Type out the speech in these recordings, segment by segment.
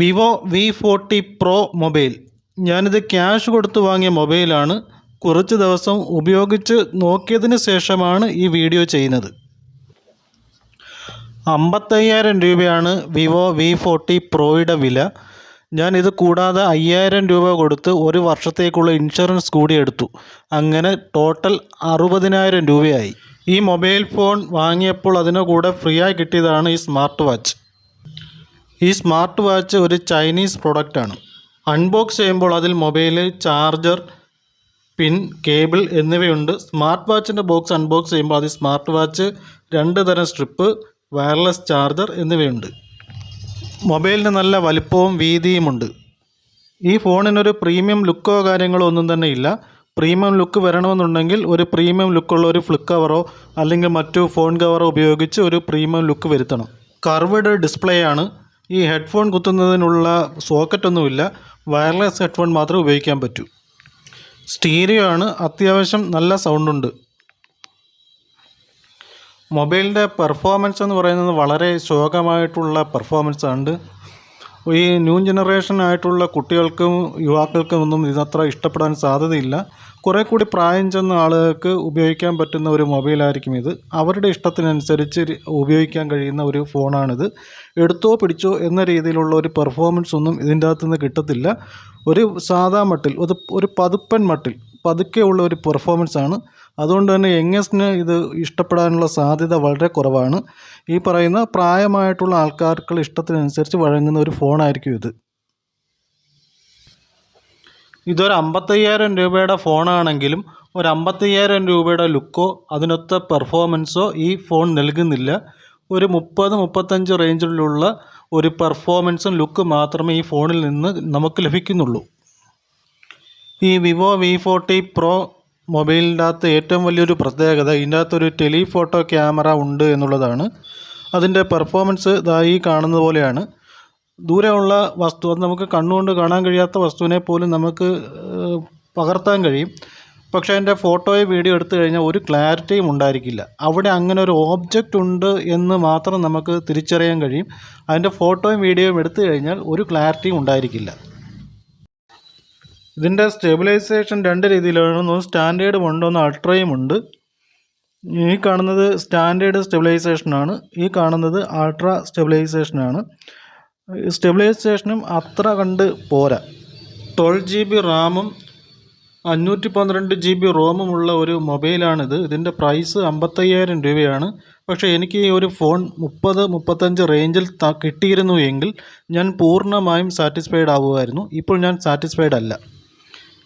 Vivo V forty pro mobile. ഞാനിത് cash കൊടുത്ത് വാങ്ങിയ മൊബൈലാണ് കുറച്ച് ദിവസം ഉപയോഗിച്ച് നോക്കിയതിന് ശേഷമാണ് ഈ വീഡിയോ ചെയ്യുന്നത്. അമ്പത്തയ്യായിരം രൂപയാണ് വിവോ വി ഫോർട്ടി പ്രോയുടെ വില. ഞാൻ ഇത് കൂടാതെ അയ്യായിരം രൂപ കൊടുത്ത് ഒരു വർഷത്തേക്കുള്ള ഇൻഷുറൻസ് കൂടി എടുത്തു. അങ്ങനെ ടോട്ടൽ അറുപതിനായിരം രൂപയായി. ഈ മൊബൈൽ ഫോൺ വാങ്ങിയപ്പോൾ അതിനു കൂടെ ഫ്രീ ആയി കിട്ടിയതാണ് ഈ സ്മാർട്ട് വാച്ച്. ഈ സ്മാർട്ട് വാച്ച് ഒരു ചൈനീസ് പ്രൊഡക്റ്റാണ്. അൺബോക്സ് ചെയ്യുമ്പോൾ അതിൽ മൊബൈൽ ചാർജർ പിൻ കേബിൾ എന്നിവയുണ്ട്. സ്മാർട്ട് വാച്ചിന്റെ ബോക്സ് അൺബോക്സ് ചെയ്യുമ്പോൾ അതിൽ സ്മാർട്ട് വാച്ച് രണ്ട് തരം സ്ട്രിപ്പ് വയർലെസ് ചാർജർ എന്നിവയുണ്ട്. മൊബൈലിന് നല്ല വലിപ്പവും വീതിയുമുണ്ട്. ഈ ഫോണിനൊരു പ്രീമിയം ലുക്കോ കാര്യങ്ങളോ ഒന്നും തന്നെ ഇല്ല. പ്രീമിയം ലുക്ക് വരണമെന്നുണ്ടെങ്കിൽ ഒരു പ്രീമിയം ലുക്കുള്ള ഒരു ഫ്ലിപ്പ് കവറോ അല്ലെങ്കിൽ മറ്റു ഫോൺ കവറോ ഉപയോഗിച്ച് ഒരു പ്രീമിയം ലുക്ക് വരുത്തണം. കർവ്ഡ് ഡിസ്പ്ലേ ആണ്. ഈ ഹെഡ്ഫോൺ കുത്തുന്നതിനുള്ള സോക്കറ്റൊന്നുമില്ല. വയർലെസ് ഹെഡ്ഫോൺ മാത്രം ഉപയോഗിക്കാൻ പറ്റൂ. സ്റ്റീരിയോ ആണ് അത്യാവശ്യം നല്ല സൗണ്ടുണ്ട്. മൊബൈലിന്റെ പെർഫോമൻസ് എന്ന് പറയുന്നത് വളരെ ശോകമായിട്ടുള്ള പെർഫോമൻസ് ആണ് ഈ ന്യൂ ജനറേഷൻ ആയിട്ടുള്ള കുട്ടികൾക്കും യുവാക്കൾക്കും ഒന്നും ഇതത്ര ഇഷ്ടപ്പെടാൻ സാധ്യതയില്ല. കുറേ കൂടി പ്രായം ചെന്ന ആളുകൾക്ക് ഉപയോഗിക്കാൻ പറ്റുന്ന ഒരു മൊബൈലായിരിക്കും ഇത്. അവരുടെ ഇഷ്ടത്തിനനുസരിച്ച് ഉപയോഗിക്കാൻ കഴിയുന്ന ഒരു ഫോണാണിത്. എടുത്തോ പിടിച്ചോ എന്ന രീതിയിലുള്ള ഒരു പെർഫോമൻസ് ഒന്നും ഇതിന്റെ അകത്തുനിന്ന് കിട്ടത്തില്ല. ഒരു സാധാ മട്ടിൽ ഒരു ഒരു പതുപ്പൻ മട്ടിൽ പതുക്കെ ഉള്ള ഒരു പെർഫോമൻസ് ആണ്. അതുകൊണ്ട് തന്നെ യങ്ങസ്റ്റിന് ഇത് ഇഷ്ടപ്പെടാനുള്ള സാധ്യത വളരെ കുറവാണ്. ഈ പറയുന്ന പ്രായമായിട്ടുള്ള ആൾക്കാർക്ക് ഇഷ്ടത്തിനനുസരിച്ച് വഴങ്ങുന്ന ഒരു ഫോണായിരിക്കും ഇത്. ഇതൊരു അമ്പത്തയ്യായിരം രൂപയുടെ ഫോണാണെങ്കിലും ഒരു അമ്പത്തയ്യായിരം രൂപയുടെ ലുക്കോ അതിനൊത്ത പെർഫോമൻസോ ഈ ഫോൺ നൽകുന്നില്ല. ഒരു മുപ്പത് മുപ്പത്തഞ്ച് റേഞ്ചിലുള്ള ഒരു പെർഫോമൻസും ലുക്ക് മാത്രമേ ഈ ഫോണിൽ നിന്ന് നമുക്ക് ലഭിക്കുന്നുള്ളൂ. ഈ വിവോ വി ഫോർട്ടി പ്രോ മൊബൈലിന്റെ അകത്ത് ഏറ്റവും വലിയൊരു പ്രത്യേകത ഇതിന്റെ അകത്തൊരു ടെലിഫോട്ടോ ക്യാമറ ഉണ്ട് എന്നുള്ളതാണ്. അതിന്റെ പെർഫോമൻസ് ഇതാ ഈ കാണുന്നത് പോലെയാണ്. ദൂരെയുള്ള വസ്തു അത് നമുക്ക് കണ്ണുകൊണ്ട് കാണാൻ കഴിയാത്ത വസ്തുവിനെ പോലും നമുക്ക് പകർത്താൻ കഴിയും. പക്ഷേ അതിന്റെ ഫോട്ടോയും വീഡിയോ എടുത്തു കഴിഞ്ഞാൽ ഒരു ക്ലാരിറ്റിയും ഉണ്ടായിരിക്കില്ല. അവിടെ അങ്ങനെ ഒരു ഓബ്ജക്റ്റ് ഉണ്ട് എന്ന് മാത്രം നമുക്ക് തിരിച്ചറിയാൻ കഴിയും. അതിന്റെ ഫോട്ടോയും വീഡിയോയും എടുത്തു കഴിഞ്ഞാൽ ഒരു ക്ലാരിറ്റിയും ഉണ്ടായിരിക്കില്ല. ഇതിന്റെ സ്റ്റെബിലൈസേഷൻ രണ്ട് രീതിയിലാണ്. ഒന്ന് സ്റ്റാൻഡേർഡും ഉണ്ട് ഒന്ന് അൾട്രയും ഉണ്ട്. ഈ കാണുന്നത് സ്റ്റാൻഡേർഡ് സ്റ്റെബിലൈസേഷനാണ്. ഈ കാണുന്നത് അൾട്ര സ്റ്റെബിലൈസേഷനാണ്. സ്റ്റെബിലൈസേഷനും അത്ര കണ്ട് പോരാ. ട്വൽവ് ജി ബി റാമും അഞ്ഞൂറ്റി പന്ത്രണ്ട് ജി ബി റോമുമുള്ള ഒരു മൊബൈലാണിത്. ഇതിന്റെ പ്രൈസ് അമ്പത്തയ്യായിരം രൂപയാണ്. പക്ഷേ എനിക്ക് ഈ ഒരു ഫോൺ മുപ്പത് മുപ്പത്തഞ്ച് റേഞ്ചിൽ കിട്ടിയിരുന്നു എങ്കിൽ ഞാൻ പൂർണമായും സാറ്റിസ്ഫൈഡ് ആവുമായിരുന്നു. ഇപ്പോൾ ഞാൻ സാറ്റിസ്ഫൈഡ് അല്ല.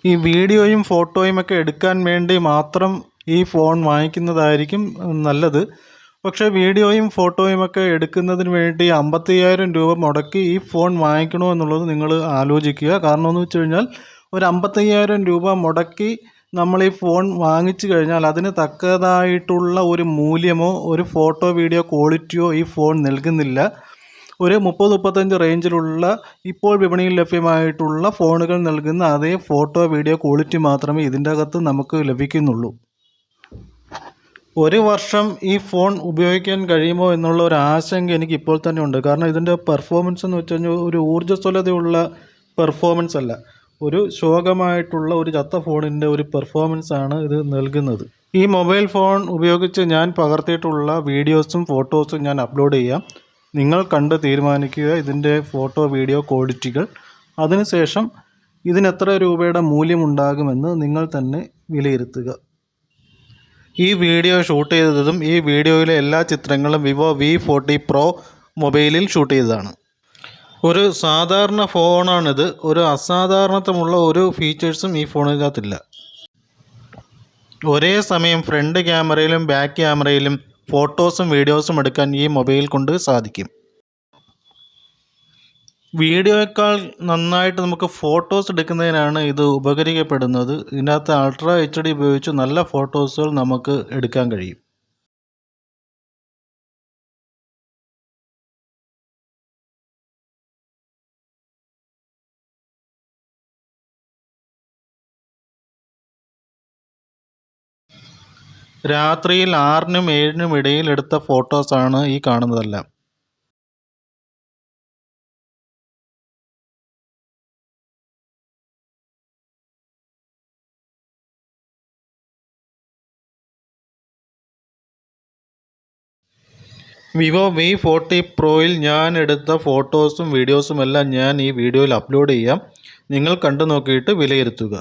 ഈ വീഡിയോയും ഫോട്ടോയും ഒക്കെ എടുക്കാൻ വേണ്ടി മാത്രം ഈ ഫോൺ വാങ്ങിക്കുന്നതായിരിക്കും നല്ലത്. പക്ഷേ വീഡിയോയും ഫോട്ടോയും ഒക്കെ എടുക്കുന്നതിന് വേണ്ടി അമ്പത്തയ്യായിരം രൂപ മുടക്കി ഈ ഫോൺ വാങ്ങിക്കണോ എന്നുള്ളത് നിങ്ങൾ ആലോചിക്കുക. കാരണം എന്ന് വെച്ച് കഴിഞ്ഞാൽ ഒരു അമ്പത്തയ്യായിരം രൂപ മുടക്കി നമ്മൾ ഈ ഫോൺ വാങ്ങിച്ചു കഴിഞ്ഞാൽ അതിന് തക്കതായിട്ടുള്ള ഒരു മൂല്യമോ ഒരു ഫോട്ടോ വീഡിയോ ക്വാളിറ്റിയോ ഈ ഫോൺ നൽകുന്നില്ല. ഒരു മുപ്പത് മുപ്പത്തഞ്ച് റേഞ്ചിലുള്ള ഇപ്പോൾ വിപണിയിൽ ലഭ്യമായിട്ടുള്ള ഫോണുകൾ നൽകുന്ന അതേ ഫോട്ടോ വീഡിയോ ക്വാളിറ്റി മാത്രമേ ഇതിന്റെ അകത്ത് നമുക്ക് ലഭിക്കുന്നുള്ളൂ. ഒരു വർഷം ഈ ഫോൺ ഉപയോഗിക്കാൻ കഴിയുമോ എന്നുള്ള ഒരു ആശങ്ക എനിക്ക് ഇപ്പോൾ തന്നെ ഉണ്ട്. കാരണം ഇതിന്റെ പെർഫോമൻസ് എന്ന് വെച്ച് കഴിഞ്ഞാൽ ഒരു ഊർജസ്വലതയുള്ള പെർഫോമൻസ് അല്ല. ഒരു ശോകമായിട്ടുള്ള ഒരു ചത്ത ഫോണിന്റെ ഒരു പെർഫോമൻസ് ആണ് ഇത് നൽകുന്നത്. ഈ മൊബൈൽ ഫോൺ ഉപയോഗിച്ച് ഞാൻ പകർത്തിയിട്ടുള്ള വീഡിയോസും ഫോട്ടോസും ഞാൻ അപ്ലോഡ് ചെയ്യാം. നിങ്ങൾ കണ്ട് തീരുമാനിക്കുക ഇതിന്റെ ഫോട്ടോ വീഡിയോ ക്വാളിറ്റികൾ. അതിനുശേഷം ഇതിന് എത്ര രൂപയുടെ മൂല്യമുണ്ടാകുമെന്ന് നിങ്ങൾ തന്നെ വിലയിരുത്തുക. ഈ വീഡിയോ ഷൂട്ട് ചെയ്തതും ഈ വീഡിയോയിലെ എല്ലാ ചിത്രങ്ങളും വിവോ വി ഫോർട്ടി പ്രോ മൊബൈലിൽ ഷൂട്ട് ചെയ്തതാണ്. ഒരു സാധാരണ ഫോണാണിത്. ഒരു അസാധാരണത്വമുള്ള ഒരു ഫീച്ചേഴ്സും ഈ ഫോണിനകത്തില്ല. ഒരേ സമയം ഫ്രണ്ട് ക്യാമറയിലും ബാക്ക് ക്യാമറയിലും ഫോട്ടോസും വീഡിയോസും എടുക്കാൻ ഈ മൊബൈൽ കൊണ്ട് സാധിക്കും. വീഡിയോയേക്കാൾ നന്നായിട്ട് നമുക്ക് ഫോട്ടോസ് എടുക്കുന്നതിനാണ് ഇത് ഉപകരിക്കപ്പെടുന്നത്. ഇതിനകത്ത് അൾട്രാ എച്ച് ഡി ഉപയോഗിച്ച് നല്ല ഫോട്ടോസുകൾ നമുക്ക് എടുക്കാൻ കഴിയും. രാത്രിയിൽ ആറിനും ഏഴിനും ഇടയിൽ എടുത്ത ഫോട്ടോസാണ് ഈ കാണുന്നതെല്ലാം. വിവോ വി ഫോർട്ടി പ്രോയിൽ ഞാൻ എടുത്ത ഫോട്ടോസും വീഡിയോസും എല്ലാം ഞാൻ ഈ വീഡിയോയിൽ അപ്ലോഡ് ചെയ്യാം. നിങ്ങൾ കണ്ടു നോക്കിയിട്ട് വിലയിരുത്തുക.